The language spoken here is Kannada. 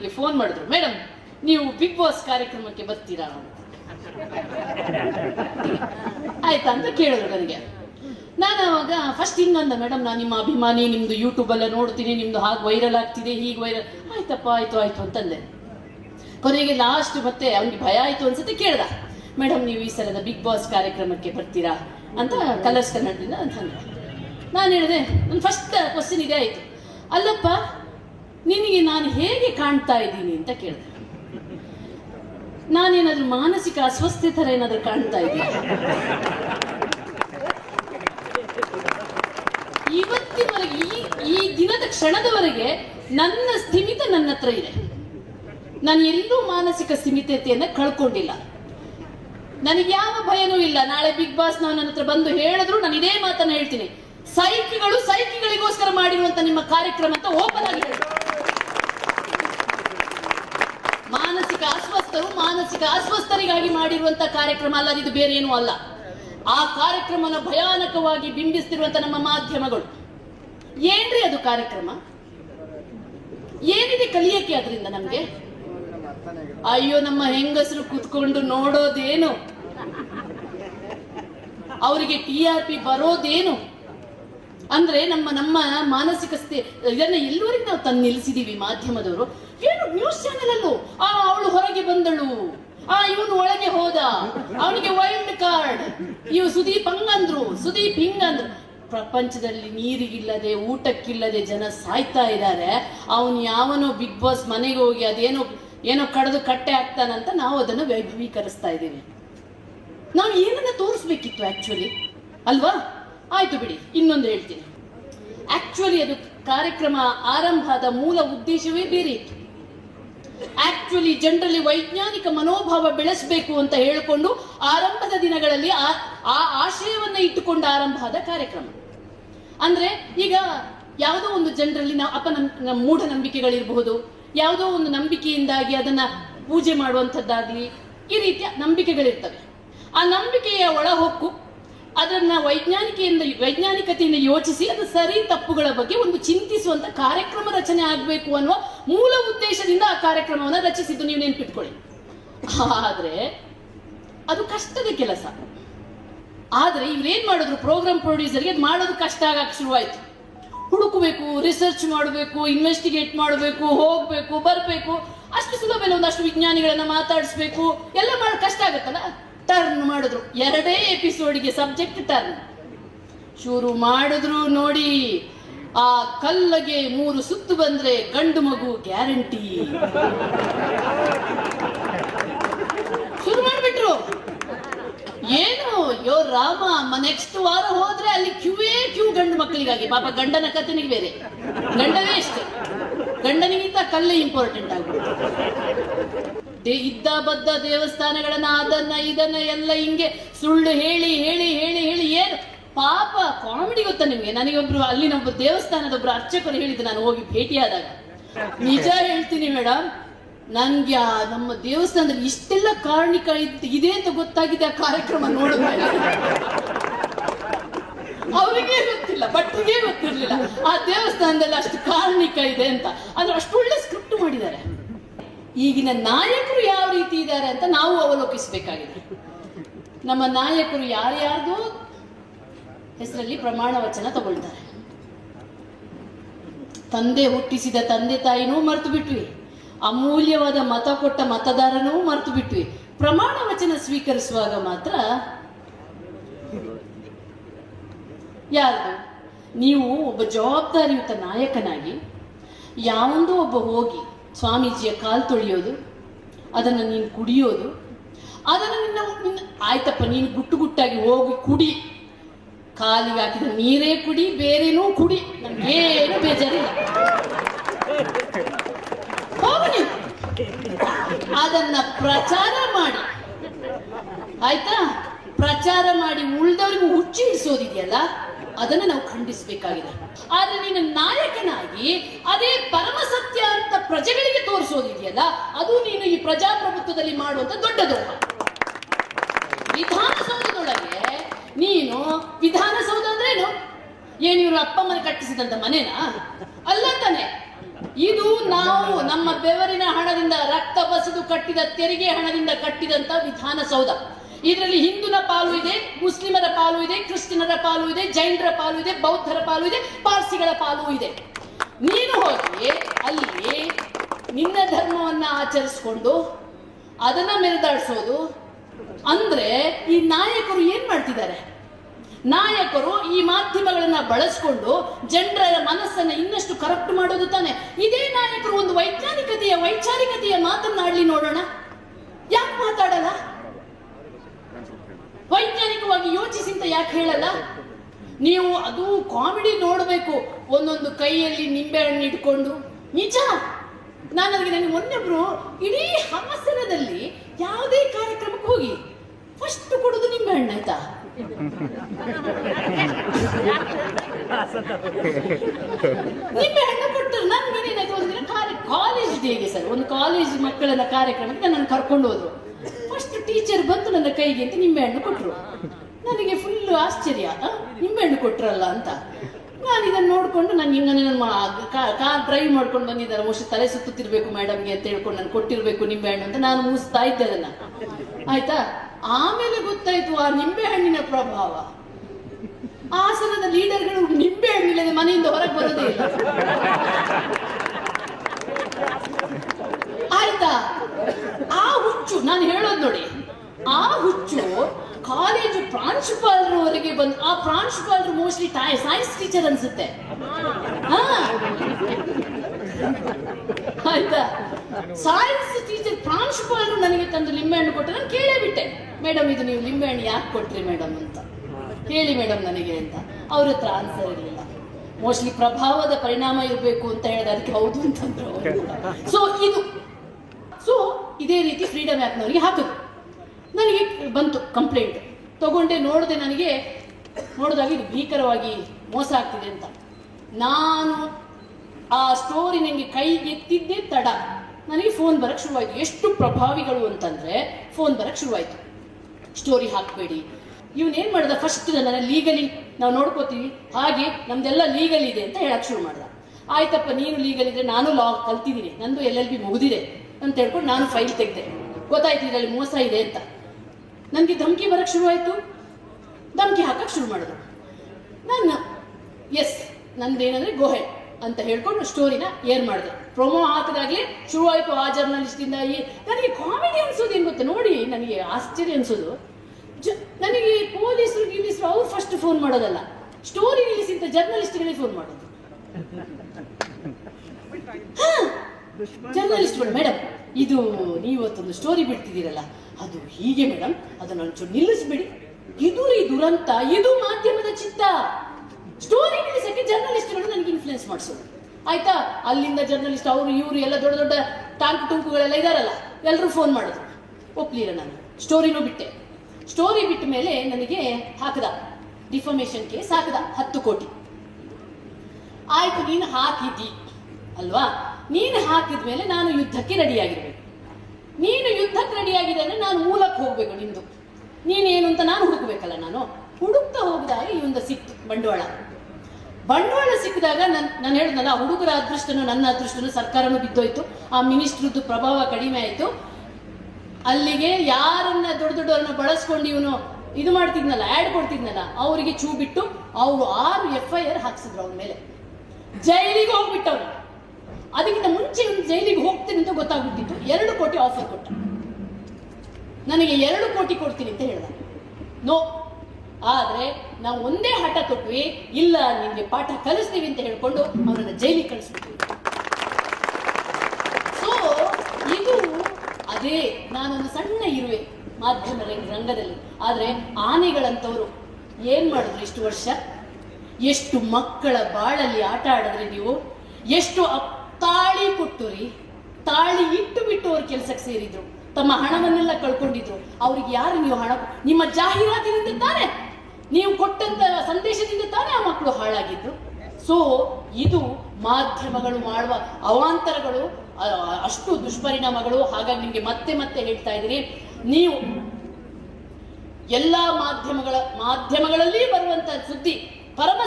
ಫೋನ್ ಮಾಡಿದ್ರು ಮೇಡಮ್ ನೀವು ಬಿಗ್ ಬಾಸ್ ಕಾರ್ಯಕ್ರಮಕ್ಕೆ ಬರ್ತೀರಾ? ಆಯ್ತಾ ಅಂತ ಕೇಳಿದ್ರು ನನಗೆ. ನಾನು ಅವಾಗ ಫಸ್ಟ್ ಹಿಂಗಂದ ಮೇಡಮ್ ನಾನು ನಿಮ್ಮ ಅಭಿಮಾನಿ, ನಿಮ್ದು ಯೂಟ್ಯೂಬ್ ಎಲ್ಲ ನೋಡ್ತೀನಿ, ನಿಮ್ದು ಹಾಗೆ ವೈರಲ್ ಆಗ್ತಿದೆ, ಹೀಗೆ ವೈರಲ್ ಆಯ್ತಪ್ಪ, ಆಯ್ತು ಆಯ್ತು ಅಂತಂದೆ ಕೊನೆಗೆ ಲಾಸ್ಟ್ ಮತ್ತೆ ಅವ್ನಿಗೆ ಭಯ ಆಯ್ತು ಅನ್ಸುತ್ತೆ ಕೇಳ್ದ. ಮೇಡಮ್ ನೀವು ಈ ಸಲದ ಬಿಗ್ ಬಾಸ್ ಕಾರ್ಯಕ್ರಮಕ್ಕೆ ಬರ್ತೀರಾ ಅಂತ ಕಲರ್ಸ್ ಕನ್ನಡದಿಂದ ಅಂತ ನಾನು ಹೇಳಿದೆ, ನನ್ನ ಫಸ್ಟ್ ಕ್ವಶನ್ ಇದೇ ಆಯ್ತು. ಅಲ್ಲಪ್ಪ ನಿನಗೆ ನಾನು ಹೇಗೆ ಕಾಣ್ತಾ ಇದ್ದೀನಿ ಅಂತ ಕೇಳಿದೆ. ನಾನೇನಾದ್ರೂ ಮಾನಸಿಕ ಅಸ್ವಸ್ಥತೆ ಥರ ಏನಾದ್ರೂ ಕಾಣ್ತಾ ಇದ್ದೀನಿ ಇವತ್ತಿನವರೆಗೆ ಈ ಈ ದಿನದ ಕ್ಷಣದವರೆಗೆ ನನ್ನ ಸ್ಥಿಮಿತ ನನ್ನ ಹತ್ರ ಇದೆ. ನಾನು ಎಲ್ಲೂ ಮಾನಸಿಕ ಸ್ಥಿಮಿತತೆಯನ್ನು ಕಳ್ಕೊಂಡಿಲ್ಲ. ನನಗೆ ಯಾವ ಭಯನೂ ಇಲ್ಲ. ನಾಳೆ ಬಿಗ್ ಬಾಸ್ ನಾವು ನನ್ನ ಹತ್ರ ಬಂದು ಹೇಳಿದ್ರು ನಾನು ಇದೇ ಮಾತನ್ನು ಹೇಳ್ತೀನಿ. ಸೈಕಿಗಳು ಸೈಕಿಗಳಿಗೋಸ್ಕರ ಮಾಡಿರುವಂತ ನಿಮ್ಮ ಕಾರ್ಯಕ್ರಮ ಅಂತ ಓಪನ್ ಆಗಿ ಹೇಳಿ ಮಾನಸಿಕ ಅಸ್ವಸ್ಥರು ಮಾನಸಿಕ ಅಸ್ವಸ್ಥರಿಗಾಗಿ ಮಾಡಿರುವಂತ ಕಾರ್ಯಕ್ರಮ ಅಲ್ಲ, ಇದು ಬೇರೆ ಏನೂ ಅಲ್ಲ. ಆ ಕಾರ್ಯಕ್ರಮನ ಭಯಾನಕವಾಗಿ ಬಿಂಬಿಸ್ತಿರುವಂತ ನಮ್ಮ ಮಾಧ್ಯಮಗಳು. ಏನ್ರಿ ಅದು ಕಾರ್ಯಕ್ರಮ? ಏನಿದೆ ಕಲಿಯಕ್ಕೆ ಅದರಿಂದ ನಮ್ಗೆ? ಅಯ್ಯೋ, ನಮ್ಮ ಹೆಂಗಸರು ಕೂತ್ಕೊಂಡು ನೋಡೋದೇನು? ಅವರಿಗೆ ಟಿ ಆರ್ ಪಿ ಬರೋದೇನು? ಅಂದ್ರೆ ನಮ್ಮ ನಮ್ಮ ಮಾನಸಿಕ ಸ್ಥಿತಿ, ಇದನ್ನ ಎಲ್ಲರಿಗೂ ನಾವು ತಂದು ನಿಲ್ಲಿಸಿದೀವಿ ಮಾಧ್ಯಮದವರು. ಏನು ನ್ಯೂಸ್ ಚಾನೆಲ್ ಅಲ್ಲೂ? ಆ, ಅವಳು ಹೊರಗೆ ಬಂದಳು. ಆ, ಇವನು ಒಳಗೆ ಹೋದ. ಅವನಿಗೆ ವೈಲ್ಡ್ ಕಾರ್ಡ್ ಇವು ಸುದೀಪ್ ಹಂಗಂದ್ರು. ಸುದೀಪ್ ಹಿಂಗಂದ್ರು. ಪ್ರಪಂಚದಲ್ಲಿ ನೀರಿಗಿಲ್ಲದೆ, ಊಟಕ್ಕಿಲ್ಲದೆ ಜನ ಸಾಯ್ತಾ ಇದ್ದಾರೆ ಅವನು ಯಾವನೋ ಬಿಗ್ ಬಾಸ್ ಮನೆಗೆ ಹೋಗಿ ಅದೇನೋ, ಏನೋ ಕಡ್ದು ಕಟ್ಟೆ ಹಾಕ್ತಾನಂತ ನಾವು ಅದನ್ನು ವೈಭವೀಕರಿಸ್ತಾ ಇದ್ದೀವಿ. ನಾವು ಏನನ್ನ ತೋರಿಸ್ಬೇಕಿತ್ತು ಆಕ್ಚುಲಿ ಅಲ್ವಾ? ಆಯ್ತು ಬಿಡಿ, ಇನ್ನೊಂದು ಹೇಳ್ತೀನಿ. ಆಕ್ಚುಲಿ ಅದು ಕಾರ್ಯಕ್ರಮ ಆರಂಭದ ಮೂಲ ಉದ್ದೇಶವೇ ಬೇರೆ ಇತ್ತು. ಆಕ್ಚುಲಿ ಜನರಲ್ಲಿ ವೈಜ್ಞಾನಿಕ ಮನೋಭಾವ ಬೆಳೆಸಬೇಕು ಅಂತ ಹೇಳಿಕೊಂಡು ಆರಂಭದ ದಿನಗಳಲ್ಲಿ ಆ- ಆಶಯವನ್ನ ಇಟ್ಟುಕೊಂಡು ಆರಂಭ ಆದ ಕಾರ್ಯಕ್ರಮ. ಅಂದ್ರೆ ಈಗ ಯಾವುದೋ ಒಂದು ಜನರಲ್ಲಿ ನಾವು ಅಪ ನಮ್ಮ ಮೂಢನಂಬಿಕೆಗಳಿರಬಹುದು, ಯಾವುದೋ ಒಂದು ನಂಬಿಕೆಯಿಂದಾಗಿ ಅದನ್ನ ಪೂಜೆ ಮಾಡುವಂಥದ್ದಾಗ್ಲಿ ಈ ರೀತಿಯ ನಂಬಿಕೆಗಳಿರ್ತವೆ. ಆ ನಂಬಿಕೆಯ ಒಳಹೊಕ್ಕು ಅದನ್ನ ವೈಜ್ಞಾನಿಕೆಯಿಂದ, ವೈಜ್ಞಾನಿಕತೆಯಿಂದ ಯೋಚಿಸಿ, ಅದು ಸರಿ ತಪ್ಪುಗಳ ಬಗ್ಗೆ ಒಂದು ಚಿಂತಿಸುವಂತ ಕಾರ್ಯಕ್ರಮ ರಚನೆ ಆಗಬೇಕು ಅನ್ನುವ ಮೂಲ ಉದ್ದೇಶದಿಂದ ಆ ಕಾರ್ಯಕ್ರಮವನ್ನು ರಚಿಸಿದ್ದು ನೀವು ನೆನ್ಪಿಟ್ಕೊಳ್ಳಿ. ಆದ್ರೆ, ಅದು ಕಷ್ಟದ ಕೆಲಸ. ಆದ್ರೆ ಇವ್ರೇನ್ ಮಾಡಿದ್ರು? ಪ್ರೋಗ್ರಾಮ್ ಪ್ರೊಡ್ಯೂಸರ್ಗೆ ಅದು ಮಾಡೋದು ಕಷ್ಟ ಆಗಕ್ಕೆ ಶುರುವಾಯ್ತು. ಹುಡುಕಬೇಕು ರಿಸರ್ಚ್ ಮಾಡಬೇಕು ಇನ್ವೆಸ್ಟಿಗೇಟ್ ಮಾಡಬೇಕು, ಹೋಗ್ಬೇಕು, ಬರಬೇಕು, ಅಷ್ಟು ಸುಲಭ ಒಂದಷ್ಟು ವಿಜ್ಞಾನಿಗಳನ್ನ ಮಾತಾಡಿಸ್ಬೇಕು, ಎಲ್ಲ ಮಾಡೋದು ಕಷ್ಟ ಆಗುತ್ತಲ್ಲ? ಟರ್ನ್ ಮಾಡಿದ್ರು. ಎರಡೇ ಎಪಿಸೋಡ್ಗೆ ಸಬ್ಜೆಕ್ಟ್ ಟರ್ನ್ ಶುರು ಮಾಡಿದ್ರು ನೋಡಿ, ಆ ಕಲ್ಲಗೆ ಮೂರು ಸುತ್ತು ಬಂದ್ರೆ ಗಂಡು ಮಗು ಗ್ಯಾರಂಟಿ ಶುರು ಮಾಡಿಬಿಟ್ರು. ಏನು? ಯೋ ರಾಮ ನೆಕ್ಸ್ಟ್ ವಾರ ಹೋದ್ರೆ ಅಲ್ಲಿ ಕ್ಯೂವೇ ಕ್ಯೂ ಗಂಡು ಮಕ್ಕಳಿಗಾಗಿ. ಪಾಪ ಗಂಡನ ಕಥೆನಿಗೆ ಬೇರೆ. ಗಂಡನೇ ಇಷ್ಟ ಗಂಡನಿಗಿಂತ ಕಲ್ಲೇ ಇಂಪಾರ್ಟೆಂಟ್ ಆಗ್ಬಿಡುತ್ತೆ ಇದ್ದ ಬದ್ದ ದೇವಸ್ಥಾನಗಳನ್ನ, ಅದನ್ನ, ಇದನ್ನ ಎಲ್ಲ ಹಿಂಗೆ ಸುಳ್ಳು ಹೇಳಿ ಹೇಳಿ ಹೇಳಿ ಹೇಳಿ ಏನು? ಪಾಪ ಕಾಮಿಡಿ ಗೊತ್ತಾ ನಿಮ್ಗೆ? ನನಗೊಬ್ರು ಅಲ್ಲಿನ ಒಬ್ಬ ದೇವಸ್ಥಾನದ ಒಬ್ರು ಅರ್ಚಕರು ಹೇಳಿದ್ದು ನಾನು ಹೋಗಿ ಭೇಟಿಯಾದಾಗ. ನಿಜ ಹೇಳ್ತೀನಿ ಮೇಡಮ್ ನನ್ಗೆ ಆ ನಮ್ಮ ದೇವಸ್ಥಾನದಲ್ಲಿ ಇಷ್ಟೆಲ್ಲ ಕಾರಣಿಕ ಇದ್- ಅಂತ ಗೊತ್ತಾಗಿದೆ ಆ ಕಾರ್ಯಕ್ರಮ ನೋಡಿದ್ರೆ ಅವರಿಗೆ ಗೊತ್ತಿಲ್ಲ, ಭಟ್ರಿಗೆ ಗೊತ್ತಿರ್ಲಿಲ್ಲ. ಆ ದೇವಸ್ಥಾನದಲ್ಲಿ ಅಷ್ಟು ಕಾರಣಿಕ ಇದೆ ಅಂತ. ಅಂದ್ರೆ ಅಷ್ಟು ಒಳ್ಳೆ ಈಗಿನ ನಾಯಕರು ಯಾವ ರೀತಿ ಇದ್ದಾರೆ ಅಂತ ನಾವು ಅವಲೋಕಿಸಬೇಕಾಗಿದೆ. ನಮ್ಮ ನಾಯಕರು ಯಾರ್ಯಾರ್ದು ಹೆಸರಲ್ಲಿ ಪ್ರಮಾಣ ವಚನ ತಗೊಳ್ತಾರೆ. ತಂದೆ ಹುಟ್ಟಿಸಿದ ತಂದೆ ತಾಯಿನೂ ಮರ್ತು ಬಿಟ್ವಿ. ಅಮೂಲ್ಯವಾದ ಮತ ಕೊಟ್ಟ ಮತದಾರನೂ ಮರ್ತು ಬಿಟ್ವಿ. ಪ್ರಮಾಣ ವಚನ ಸ್ವೀಕರಿಸುವಾಗ ಮಾತ್ರ ಯಾರು ನೀವು ಒಬ್ಬ ಜವಾಬ್ದಾರಿಯುತ ನಾಯಕನಾಗಿ, ಯಾವೊಂದೋ ಒಬ್ಬ ಹೋಗಿ ಸ್ವಾಮೀಜಿಯ ಕಾಲು ತೊಳೆಯೋದು, ಅದನ್ನು ನೀನು ಕುಡಿಯೋದು, ಅದನ್ನು ನಿನ್ನ ನಿನ್ನ, ಆಯ್ತಪ್ಪ, ನೀನು ಗುಟ್ಟು ಗುಟ್ಟಾಗಿ ಹೋಗಿ ಕುಡಿ. ಕಾಲಿಗೆ ಹಾಕಿದ ನೀರೇ ಕುಡಿ, ಬೇರೆನೂ ಕುಡಿ. ನಮ್ಗೇನು ಬೇಜಾರಿಲ್ಲ. ಹೋಗಿ ನೀನು. ಅದನ್ನ ಪ್ರಚಾರ ಮಾಡಿ. ಆಯ್ತಾ? ಪ್ರಚಾರ ಮಾಡಿ ಉಳ್ದವ್ರಿಗೂ ಹುಚ್ಚಿ ಹಿಡಿಸೋದಿದೆಯಲ್ಲ, ಅದನ್ನ ನಾವು ಖಂಡಿಸಬೇಕಾಗಿದೆ. ಆದ್ರೆ ನೀನು ನಾಯಕನಾಗಿ ಅದೇ ಪರಮ ಸತ್ಯ ಅಂತ ಪ್ರಜೆಗಳಿಗೆ ತೋರಿಸೋದಿದೆಯಲ್ಲ, ಅದು ನೀನು ಈ ಪ್ರಜಾಪ್ರಭುತ್ವದಲ್ಲಿ ಮಾಡುವಂತ ದೊಡ್ಡ ದೋಹ ವಿಧಾನಸೌಧದೊಳಗೆ ನೀನು, ವಿಧಾನಸೌಧ ಅಂದ್ರೇನು ಇವರು ಅಪ್ಪ ಮನೆ ಕಟ್ಟಿಸಿದಂತ ಮನೆನಾ? ಅಲ್ಲ ತಾನೆ, ಇದು ನಾವು ನಮ್ಮ ಬೆವರಿನ ಹಣದಿಂದ ರಕ್ತ ಬಸಿದು ಕಟ್ಟಿದ ತೆರಿಗೆ ಹಣದಿಂದ ಕಟ್ಟಿದಂತ ವಿಧಾನಸೌಧ. ಇದರಲ್ಲಿ ಹಿಂದೂನ ಪಾಲು ಇದೆ, ಮುಸ್ಲಿಮರ ಪಾಲು ಇದೆ, ಕ್ರಿಶ್ಚಿಯನರ ಪಾಲು ಇದೆ, ಜೈನರ ಪಾಲು ಇದೆ, ಬೌದ್ಧರ ಪಾಲು ಇದೆ, ಪಾರ್ಸಿಗಳ ಪಾಲು ಇದೆ. ನೀನು ಹೋಗಿ ಅಲ್ಲಿ ನಿನ್ನ ಧರ್ಮವನ್ನ ಆಚರಿಸ್ಕೊಂಡು ಅದನ್ನ ಮೆರೆದಾಡಿಸೋದು. ಅಂದ್ರೆ ಈ ನಾಯಕರು ಏನ್ ಮಾಡ್ತಿದ್ದಾರೆ? ನಾಯಕರು ಈ ಮಾಧ್ಯಮಗಳನ್ನ ಬಳಸ್ಕೊಂಡು ಜನರ ಮನಸ್ಸನ್ನ ಇನ್ನಷ್ಟು ಕರಪ್ಟ್ ಮಾಡೋದು ತಾನೆ. ಇದೇ ನಾಯಕರು ಒಂದು ವೈಜ್ಞಾನಿಕತೆಯ ವೈಚಾರಿಕತೆಯ ಮಾತನ್ನಾಡ್ಲಿ ನೋಡೋಣ. ಯಾಕೆ ಮಾತಾಡಲ್ಲ ವೈಜ್ಞಾನಿಕವಾಗಿ ಯೋಚಿಸಿ ಅಂತ ಯಾಕೆ ಹೇಳಲ್ಲ? ನೀವು ಅದು ಕಾಮಿಡಿ ನೋಡಬೇಕು. ಒಂದೊಂದು ಕೈಯಲ್ಲಿ ನಿಂಬೆ ಹಣ್ಣು ಇಟ್ಕೊಂಡು. ನಿಜ? ನಾನು ಅದಕ್ಕೆ ನನಗೆ ಮೊನ್ನೊಬ್ರು ಇಡೀ ಹಮಸನದಲ್ಲಿ ಯಾವುದೇ ಕಾರ್ಯಕ್ರಮಕ್ಕೆ ಹೋಗಿ ಫಸ್ಟ್ ಕೊಡೋದು ನಿಂಬೆ ಹಣ್ಣು ಆಯ್ತಾ? ನಿಂಬೆ ಹಣ್ಣು ಕೊಟ್ಟರು. ನನ್ಗೆ ಏನಾಯ್ತು ಒಂದಿನ ಕಾಲೇಜ್ ಡೇಗೆ ಸರ್. ಒಂದು ಕಾಲೇಜ್ ಮಕ್ಕಳನ್ನ ಕಾರ್ಯಕ್ರಮಕ್ಕೆ ನನ್ನ ಕರ್ಕೊಂಡು ಹೋದ್ರು. ಫಸ್ಟ್ ಟೀಚರ್ ಬಂದು ನನ್ನ ಕೈಗೆ ಅಂತ ನಿಂಬೆ ಹಣ್ಣು ಕೊಟ್ಟರು ನನಗೆ ಫುಲ್ ಆಶ್ಚರ್ಯ ನಿಮ್ಮ ಹೆಣ್ಣು ಕೊಟ್ಟರಲ್ಲ ಕೊಟ್ರಲ್ಲ ಅಂತ. ನಾನು ಇದನ್ನು ನೋಡಿಕೊಂಡು ನಾನು ಹಿಂಗೆ ನನ್ನ ಕಾರ್ ಡ್ರೈವ್ ಮಾಡ್ಕೊಂಡು ಬಂದಿದ್ದಾರೆ. ಮೋಸ್ಟ್ ತಲೆ ಸುತ್ತುತ್ತಿರ್ಬೇಕು ಮೇಡಮ್ಗೆ ಅಂತ ಹೇಳ್ಕೊಂಡು ನಾನು ಕೊಟ್ಟಿರ್ಬೇಕು ನಿಂಬೆಹಣ್ಣು ಅಂತ ನಾನು ಮುಗಿಸ್ತಾ ಇದ್ದೆ ಅದನ್ನು. ಆಯ್ತಾ? ಆಮೇಲೆ ಗೊತ್ತಾಯ್ತು, ಆ ನಿಂಬೆಹಣ್ಣಿನ ಪ್ರಭಾವ. ಹಾಸನದ ಲೀಡರ್ಗಳು ನಿಂಬೆ ಹಣ್ಣಿಲ್ಲದೆ ಮನೆಯಿಂದ ಹೊರಗೆ ಬರೋದೇ ಇಲ್ಲ. ಆಯ್ತಾ? ಆ ಹುಚ್ಚು, ನಾನು ಹೇಳೋದು ನೋಡಿ. ಆ ಹುಚ್ಚು ಕಾಲೇಜು ಪ್ರಾಂಶುಪಾಲರವರೆಗೆ ಬಂದು ಆ ಪ್ರಾಂಶುಪಾಲರು ಮೋಸ್ಟ್ಲಿ ಸೈನ್ಸ್ ಟೀಚರ್ ಅನ್ಸುತ್ತೆ. ಆಯ್ತಾ? ಸೈನ್ಸ್ ಟೀಚರ್ ಪ್ರಾಂಶುಪಾಲರು ನನಗೆ ತಂದು ಲಿಂಬೆಹಣ್ಣು ಕೊಟ್ಟರೆ, ನಾನು ಕೇಳೇ ಬಿಟ್ಟೆ. ಮೇಡಮ್ ಇದು ನೀವು ಲಿಂಬೆಹಣ್ಣು ಯಾಕೆ ಕೊಟ್ರಿ ಮೇಡಮ್ ಅಂತ. ಹೇಳಿ ಮೇಡಮ್ ನನಗೆ ಅಂತ. ಅವ್ರ ಹತ್ರ ಆನ್ಸರ್ ಇರಲಿಲ್ಲ. ಮೋಸ್ಟ್ಲಿ ಪ್ರಭಾವದ ಪರಿಣಾಮ ಇರಬೇಕು ಅಂತ ಹೇಳಿದ ಅದಕ್ಕೆ ಹೌದು ಅಂತಂದ್ರು ಸೊ ಇದು ಸೊ ಇದೇ ರೀತಿ ಫ್ರೀಡಮ್ ಆ್ಯಪ್ನವರಿಗೆ ಹಾಕಿದ್ರು ನನಗೆ ಬಂತು ಕಂಪ್ಲೇಂಟ್ ತಗೊಂಡೆ, ನೋಡಿದೆ ನನಗೆ, ನೋಡಿದಾಗ ಇದು ಭೀಕರವಾಗಿ ಮೋಸ ಆಗ್ತಿದೆ ಅಂತ. ನಾನು ಆ ಸ್ಟೋರಿ ನನಗೆ ಕೈಗೆತ್ತಿದ್ದೇ ತಡ. ನನಗೆ ಫೋನ್ ಬರಕ್ಕೆ ಶುರುವಾಯಿತು. ಎಷ್ಟು ಪ್ರಭಾವಿಗಳು ಅಂತಂದ್ರೆ ಫೋನ್ ಬರಕ್ಕೆ ಶುರುವಾಯಿತು. ಸ್ಟೋರಿ ಹಾಕಬೇಡಿ. ಇವನ್ ಏನ್ ಮಾಡ್ದ? ಫಸ್ಟ್ ನನ್ನ ಲೀಗಲಿ ನಾವು ನೋಡ್ಕೋತೀವಿ. ಹಾಗೆ ನಮ್ದೆಲ್ಲ ಲೀಗಲ್ ಇದೆ ಅಂತ ಹೇಳಕ್ ಶುರು ಮಾಡ್ದ. ಆಯ್ತಪ್ಪ, ನೀನು ಲೀಗಲ್ ಇದ್ರೆ ನಾನು ಲಾ ಕಲ್ತಿದ್ದೀನಿ. ನಂದು ಎಲ್ ಎಲ್ ಬಿ ಮುಗಿದಿದೆ ಅಂತ ಹೇಳ್ಕೊಂಡು ನಾನು ಫೈಲ್ ತೆಗೆದೆ. ಗೊತ್ತಾಯ್ತು ಇದರಲ್ಲಿ ಮೋಸ ಇದೆ ಅಂತ. ನನಗೆ ಧಮಕಿ ಬರಕ್ಕೆ ಶುರುವಾಯಿತು ಧಮಕಿ ಹಾಕಕ್ಕೆ ಶುರು ಮಾಡಿದ್ರು ನನ್ನ ಎಸ್ ನಂದೇನಂದ್ರೆ ಗೋಹೆ ಅಂತ ಹೇಳ್ಕೊಂಡು ಸ್ಟೋರಿನ ಏರ್ ಮಾಡಿದೆ. ಪ್ರೊಮೋ ಹಾಕಿದಾಗ್ಲೇ ಶುರುವಾಯಿತು ಆ ಜರ್ನಲಿಸ್ಟಿಂದ ಈ ನನಗೆ ಕಾಮಿಡಿ ಅನ್ಸೋದು ಏನು ಗೊತ್ತಾ? ನೋಡಿ, ನನಗೆ ಆಶ್ಚರ್ಯ ಅನ್ಸೋದು. ಜ- ನನಗೆ ಪೊಲೀಸರು ಗಿಲೀಸರು ಅವ್ರು ಫಸ್ಟ್ ಫೋನ್ ಮಾಡೋದಲ್ಲ. ಸ್ಟೋರಿ ರಿಲೀಸ್ ಇಂತ ಜರ್ನಲಿಸ್ಟ್ಗಳೇ ಫೋನ್ ಮಾಡೋದು ಜರ್ನಲಿಸ್ಟ್ಗಳು ಮೇಡಮ್ ಇದು ನೀವತ್ತೊಂದು ಸ್ಟೋರಿ ಬಿಡ್ತಿದ್ದೀರಲ್ಲ, ಅದು ಹೀಗೆ ಮೇಡಮ್ ಅದನ್ನ ಒಂಚೂರು ನಿಲ್ಲಿಸ್ಬಿಡಿ. ಇದು ಈ ದುರಂತ, ಇದು ಮಾಧ್ಯಮದ ಚಿತ್ತ ಸ್ಟೋರಿ ನಿಲ್ಲಿಸಕ್ಕೆ ಜರ್ನಲಿಸ್ಟ್ಗಳು ನನಗೆ ಇನ್ಫ್ಲುಯೆನ್ಸ್ ಮಾಡಿಸೋದು. ಆಯ್ತಾ? ಅಲ್ಲಿಂದ ಜರ್ನಲಿಸ್ಟ್ ಅವರು, ಇವರು ಎಲ್ಲ ದೊಡ್ಡ ದೊಡ್ಡ ಟಾಂಕ್ ಟುಂಕುಗಳೆಲ್ಲ ಇದಾರಲ್ಲ ಎಲ್ಲರೂ ಫೋನ್ ಮಾಡಿದ್ರು ಒಪ್ಲಿಲ್ಲ ನಾನು. ಸ್ಟೋರಿನೂ ಬಿಟ್ಟೆ. ಸ್ಟೋರಿ ಬಿಟ್ಟ ಮೇಲೆ ನನಗೆ ಹಾಕದ. ಡಿಫಾಮೇಶನ್ ಕೇಸ್ ಹಾಕದ ಹತ್ತು ಕೋಟಿ. ಆಯ್ತು, ನೀನು ಹಾಕಿದ್ದಿ, ಅಲ್ವಾ? ನೀನು ಹಾಕಿದ ಮೇಲೆ ನಾನು ಯುದ್ಧಕ್ಕೆ ರೆಡಿಯಾಗಿರ್ಬೇಕು. ನೀನು ಯುದ್ಧಕ್ಕೆ ರೆಡಿಯಾಗಿದೆ ಅಂದರೆ ನಾನು ಮೂಲಕ್ಕೆ ಹೋಗಬೇಕು ನಿಂದು. ನೀನೇನು ಅಂತ ನಾನು ಹುಡುಕಬೇಕಲ್ಲ ನಾನು. ಹುಡುಕ್ತಾ ಹೋಗಿದಾಗ ಇವಂದ ಸಿಕ್ತು ಬಂಡವಾಳ. ಬಂಡವಾಳ ಸಿಕ್ಕಿದಾಗ ನನ್, ನಾನು ಹೇಳಿದ್ನಲ್ಲ ಹುಡುಗರ ಅದೃಷ್ಟನು ನನ್ನ ಅದೃಷ್ಟನು ಸರ್ಕಾರನೂ ಬಿದ್ದೋಯ್ತು. ಆ ಮಿನಿಸ್ಟ್ರದ್ದು ಪ್ರಭಾವ ಕಡಿಮೆ ಆಯಿತು. ಅಲ್ಲಿಗೆ ಯಾರನ್ನ ದೊಡ್ಡ ದೊಡ್ಡವ್ರನ್ನ ಬಳಸ್ಕೊಂಡು ಇವನು ಇದು ಮಾಡ್ತಿದ್ನಲ್ಲ ಆ್ಯಡ್ ಕೊಡ್ತಿದ್ನಲ್ಲ, ಅವರಿಗೆ ಚೂ ಬಿಟ್ಟು ಅವರು ಆರು ಎಫ್ ಐ ಆರ್ ಹಾಕ್ಸಿದ್ರು ಅವನ ಮೇಲೆ. ಜೈಲಿಗೆ ಹೋಗ್ಬಿಟ್ಟವ್ರು. ಅದಕ್ಕಿಂತ ಮುಂಚೆ ಒಂದು ಜೈಲಿಗೆ ಹೋಗ್ತೀನಿ ಅಂತ ಗೊತ್ತಾಗ್ಬಿಟ್ಟಿತ್ತು. ಎರಡು ಕೋಟಿ ಆಫರ್ ಕೊಟ್ಟ ನನಗೆ ಎರಡು ಕೋಟಿ ಕೊಡ್ತೀನಿ ಅಂತ ಹೇಳ್ದ. ನೋ ಆದ್ರೆ ನಾವು ಒಂದೇ ಹಠ ತೊಟ್ವಿ, ಇಲ್ಲ, ನಿಮಗೆ ಪಾಠ ಕಲಿಸ್ತೀವಿ ಅಂತ ಹೇಳ್ಕೊಂಡು ಅವನನ್ನು ಜೈಲಿಗೆ ಕಳಿಸ್ಬಿಟ್ವಿ. ಸೊ ಇದು ಅದೇ, ನಾನೊಂದು ಸಣ್ಣ ಇರುವೆ ಮಾಧ್ಯಮ ರಂಗದಲ್ಲಿ. ಆದ್ರೆ ಆನೆಗಳಂತವರು ಏನ್ ಮಾಡಿದ್ರು ಇಷ್ಟು ವರ್ಷ? ಎಷ್ಟು ಮಕ್ಕಳ ಬಾಳಲ್ಲಿ ಆಟ ಆಡಿದ್ರಿ ನೀವು? ಎಷ್ಟು ಅಪ್- ತಾಳಿ ಕೊಟ್ಟುರಿ, ತಾಳಿ ಇಟ್ಟು ಬಿಟ್ಟು ಅವ್ರ ಕೆಲಸಕ್ಕೆ ಸೇರಿದ್ರು. ತಮ್ಮ ಹಣವನ್ನೆಲ್ಲ ಕಳ್ಕೊಂಡಿದ್ರು. ಅವ್ರಿಗೆ ಯಾರು ನೀವು ಹಣ ನಿಮ್ಮ ಜಾಹೀರಾತಿನಿಂದ ತಾನೆ? ನೀವು ಕೊಟ್ಟಂತ ಸಂದೇಶದಿಂದ ತಾನೇ ಆ ಮಕ್ಕಳು ಹಾಳಾಗಿದ್ದು? ಸೊ ಇದು ಮಾಧ್ಯಮಗಳು ಮಾಡುವ ಅವಾಂತರಗಳು ಅಷ್ಟು ದುಷ್ಪರಿಣಾಮಗಳು. ಹಾಗಾಗಿ ನಿಮಗೆ ಮತ್ತೆ ಮತ್ತೆ ಹೇಳ್ತಾ ಇದ್ದೀನಿ. ನೀವು ಎಲ್ಲಾ ಮಾಧ್ಯಮಗಳ, ಮಾಧ್ಯಮಗಳಲ್ಲಿ ಬರುವಂತಹ ಸುದ್ದಿ, ಪರಮ